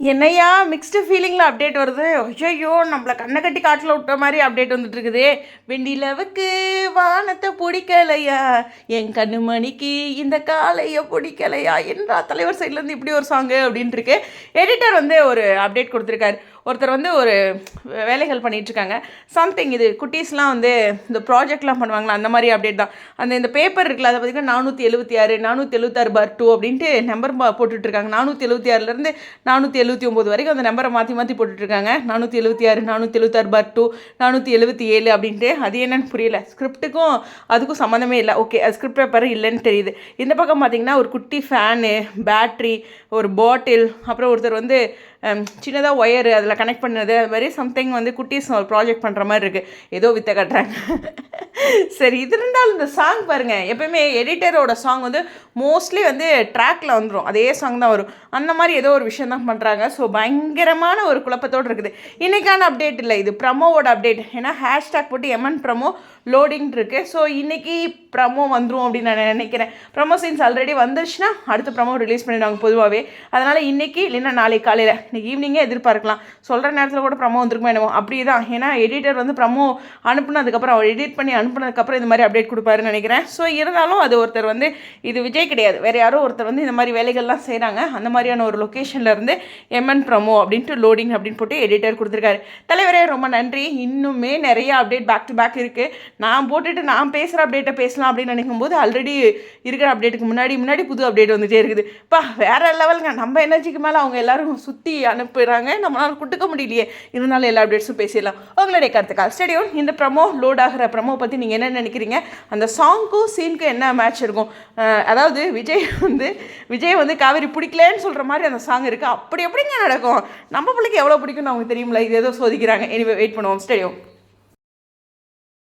என்னையா mixed ஃபீலிங்கில் update வருது? ஐயோ நம்மளை கண்ணை கட்டி காட்டில் விட்ட மாதிரி அப்டேட் வந்துட்டுருக்குது வெண்டிலவுக்கு வானத்தை பிடிக்கலையா? என் கண்ணுமணிக்கு இந்த காலையை பிடிக்கலையா? என்றா தலைவர் சைட்லேருந்து இப்படி ஒரு சாங்கு அப்படின்ட்டு இருக்கு. எடிட்டர் வந்து ஒரு அப்டேட் கொடுத்துருக்காரு. ஒருத்தர் வந்து ஒரு வேலைகள் பண்ணிகிட்ருக்காங்க இருக்காங்க சம்திங் இது குட்டீஸ்லாம் வந்து இந்த ப்ராஜெக்ட்லாம் பண்ணுவாங்களா அந்த மாதிரி அப்டேட் தான். அந்த இந்த பேப்பர் இருக்குல்ல அதை பார்த்திங்கன்னா நானூற்றி எழுபத்தி ஆறு நானூற்றி எழுபத்தாறு பார் டூ அப்படின்ட்டு நம்பர் போட்டுட்ருக்காங்க நானூற்றி எழுபத்தி ஆறுலேருந்து நானூற்றி எழுபத்தி ஒம்பது வரைக்கும் அந்த நம்பரை மாற்றி மாற்றி போட்டுட்ருக்காங்க நானூற்றி எழுபத்தி ஆறு நானூற்றி எழுபத்தாறு பார் டூ நானூற்றி எழுபத்தி ஏழு அப்படின்ட்டு அது என்னன்னு புரியல. ஸ்கிரிப்ட்டுக்கும் அதுக்கும் சம்மந்தமே இல்லை. ஓகே அது ஸ்கிரிப்ட் பேப்பர் இல்லைன்னு தெரியுது. இந்த பக்கம் பார்த்திங்கன்னா ஒரு குட்டி ஃபேனு பேட்ரி ஒரு பாட்டில் அப்புறம் ஒருத்தர் வந்து சின்னதாக ஒயரு அதில் கனெக்ட் பண்ணது அது மாதிரி சம்திங் வந்து குட்டீஸ் ஒரு ப்ராஜெக்ட் பண்ணுற மாதிரி இருக்குது ஏதோ வித்த கட்டுறாங்க. சரி இது இருந்தாலும் இந்த சாங் பாருங்கள் எப்பயுமே எடிட்டரோட சாங் வந்து மோஸ்ட்லி வந்து ட்ராக்ல வந்துடும் அதே சாங் தான் வரும். அந்த மாதிரி ஏதோ ஒரு விஷயம் தான் பண்ணுறாங்க ஸோ பயங்கரமான ஒரு குழப்பத்தோடு இருக்குது. இன்றைக்கான அப்டேட் இல்லை இது ப்ரமோவோட அப்டேட் ஏன்னா ஹேஷ்டாக் போட்டு எம்என் ப்ரமோ லோடிங் இருக்குது ஸோ இன்றைக்கி ப்ரமோ வந்துடும் அப்படின்னு நான் நினைக்கிறேன். ப்ரமோ சீன்ஸ் ஆல்ரெடி வந்துருச்சுன்னா அடுத்த ப்ரமோ ரிலீஸ் பண்ணிடுவாங்க பொதுவாகவே அதனால் இன்றைக்கி இல்லைன்னா நாளைக்கு காலையில் இன்றைக்கி ஈவினிங்கே எதிர்பார்க்கலாம். சொல்கிற நேரத்தில் கூட ப்ரமோ வந்துருக்குமே என்னமோ அப்படி தான் ஏன்னா எடிட்டர் வந்து ப்ரமோ அனுப்புனதுக்கப்புறம் அவர் எடிட் பண்ணி அனுப்புனதுக்கப்புறம் இந்த மாதிரி அப்டேட் கொடுப்பாருன்னு நினைக்கிறேன். ஸோ இருந்தாலும் அது ஒருத்தர் வந்து இது விஜய் கிடையாது. வேறு யாரோ ஒருத்தர் வந்து இந்த மாதிரி வேலைகள்லாம் செய்கிறாங்க அந்த மாதிரியான ஒரு லொக்கேஷனில் இருந்து எம்என் ப்ரமோ அப்படின்ட்டு லோடிங் அப்படின்னு போட்டு எடிட்டர் கொடுத்துருக்காரு. தலைவரே ரொம்ப நன்றி. இன்னுமே நிறைய அப்டேட் பேக் டு பேக் இருக்குது நான் போட்டுட்டு நான் பேசுகிற அப்டேட்டை பேசலாம் அப்படின்னு நினைக்கும் போது ஆல்ரெடி இருக்கிற அப்டேட்டுக்கு முன்னாடி முன்னாடி புது அப்டேட் வந்துகிட்டே இருக்குது. இப்போ வேறு லெவலுங்க நம்ம எனர்ஜிக்கு மேலே அவங்க எல்லோரும் சுற்றி அனுப்புகிறாங்க நம்மளால் கொடுக்க முடியலையே. இருந்தாலும் எல்லா அப்டேட்ஸும் பேசிடலாம். உங்களுடைய கருத்துக்கால் ஸ்டேடியம் இந்த ப்ரமோ லோட் ஆகிற ப்ரமோ பற்றி நீங்கள் என்ன நினைக்கிறீங்க? அந்த சாங்க்கும் சீனுக்கும் என்ன மேட்ச் இருக்கும்? அதாவது விஜய் வந்து விஜய் வந்து காவேரி பிடிக்கலன்னு சொல்கிற மாதிரி அந்த சாங் இருக்குது அப்படி எப்படிங்க நடக்கும்? நம்ம பிள்ளைக்கு எவ்வளோ பிடிக்கும்னு அவங்க தெரியுமில்ல இது ஏதோ சோதிக்கிறாங்க. எனிவே வெயிட் பண்ணுவோம். ஸ்டேடியம்